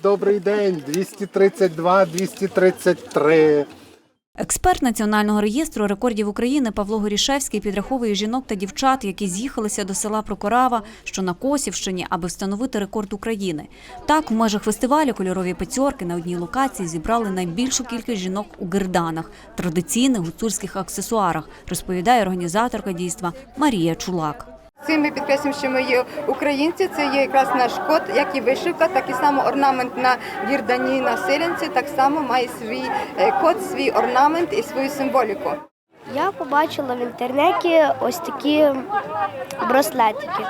Добрий день, 232, 233. Експерт Національного реєстру рекордів України Павло Горішевський підраховує жінок та дівчат, які з'їхалися до села Прокорава, що на Косівщині, аби встановити рекорд України. Так, в межах фестивалю кольорові пацьорки на одній локації зібрали найбільшу кількість жінок у герданах, традиційних гуцульських аксесуарах, розповідає організаторка дійства Марія Чулак. Цим ми підкреслюємо, що ми є українці. Це є якраз наш код, як і вишивка, так і само орнамент на гірдані на силянці. Так само має свій е, код, свій орнамент і свою символіку. Я побачила в інтернеті ось такі браслетики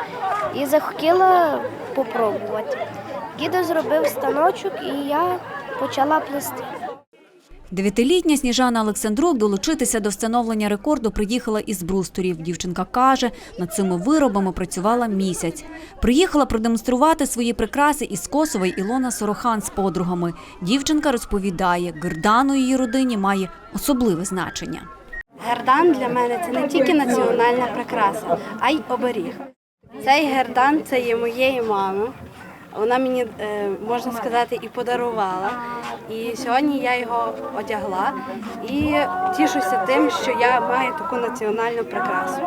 і захотіла попробувати. Дідо зробив станочок і я почала плести. Дев'ятилітня Сніжана Олександрук долучитися до встановлення рекорду приїхала із Брусторів. Дівчинка каже, над цими виробами працювала місяць. Приїхала продемонструвати свої прикраси із Косова Ілона Сорохан з подругами. Дівчинка розповідає, гердан у її родині має особливе значення. Гердан для мене це не тільки національна прикраса, а й оберіг. Цей гердан це є моєї мами. Вона мені, е, можна сказати, і подарувала. І сьогодні я його одягла і тішуся тим, що я маю таку національну прикрасу.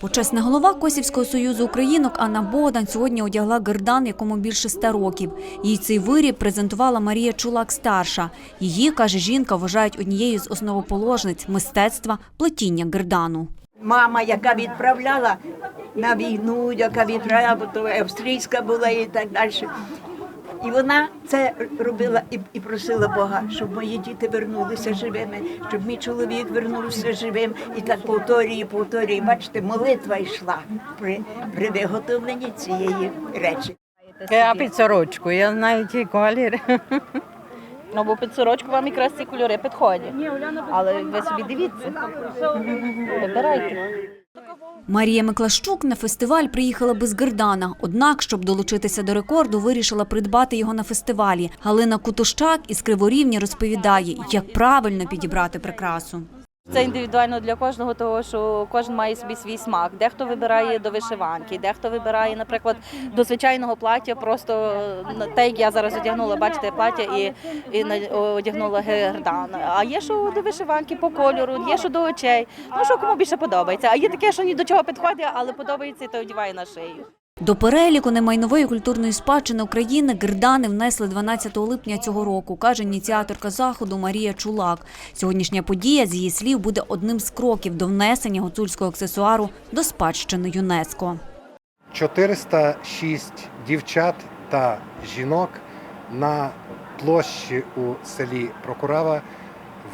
Почесна голова Косівського союзу українок Анна Богдан сьогодні одягла гердан, якому більше ста років. Їй цей виріб презентувала Марія Чулак старша. Її каже жінка, вважають однією з основоположниць мистецтва плетіння гердану. мама, яка відправляла на війну, яка відправляла, то австрійська була і так далі. І вона це робила і, і просила Бога, щоб мої діти вернулися живими, щоб мій чоловік вернувся живим. І так повторює, повторює. Бачите, молитва йшла при, при виготовленні цієї речі. Я під сорочку, я знаю ті колір. Ну, бо під сорочку вам якраз ці кольори підходять. Але ви собі дивіться. Вибирайте. Марія Миклащук на фестиваль приїхала без гердана. Однак, щоб долучитися до рекорду, вирішила придбати його на фестивалі. Галина Кутущак із Криворівні розповідає, як правильно підібрати прикрасу. Це індивідуально для кожного, того що кожен має собі свій смак. Дехто вибирає до вишиванки, дехто вибирає, наприклад, до звичайного плаття, просто на те, як я зараз одягнула, бачите, плаття і, і одягнула гердан. А є що до вишиванки по кольору, є що до очей. Ну що кому більше подобається. А є таке, що ні до чого підходить, але подобається, то одягає на шию. До переліку немайнової культурної спадщини України гердани внесли 12 липня цього року, каже ініціаторка заходу Марія Чулак. Сьогоднішня подія, з її слів, буде одним з кроків до внесення гуцульського аксесуару до спадщини ЮНЕСКО. 406 дівчат та жінок на площі у селі Прокурава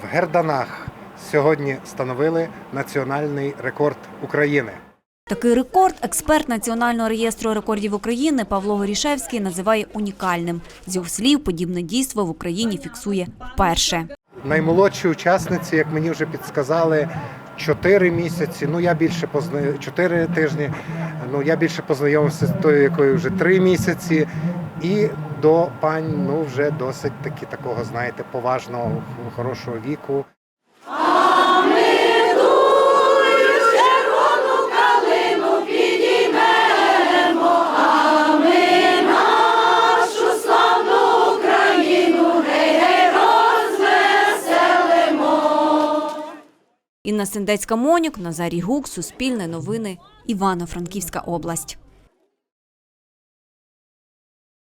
в Герданах сьогодні встановили національний рекорд України. Такий рекорд експерт Національного реєстру рекордів України Павло Горішевський називає унікальним. З його слів, подібне дійство в Україні фіксує вперше. Наймолодші учасниці, як мені вже підсказали, 4 місяці. Ну я більше позна... 4 тижні. Ну я більше познайомився з тою, якою вже 3 місяці. І до пань ну вже досить таки такого, знаєте, поважного, хорошого віку. Інна Сендецька Монюк, Назарій Гук, Суспільне новини, Івано-Франківська область.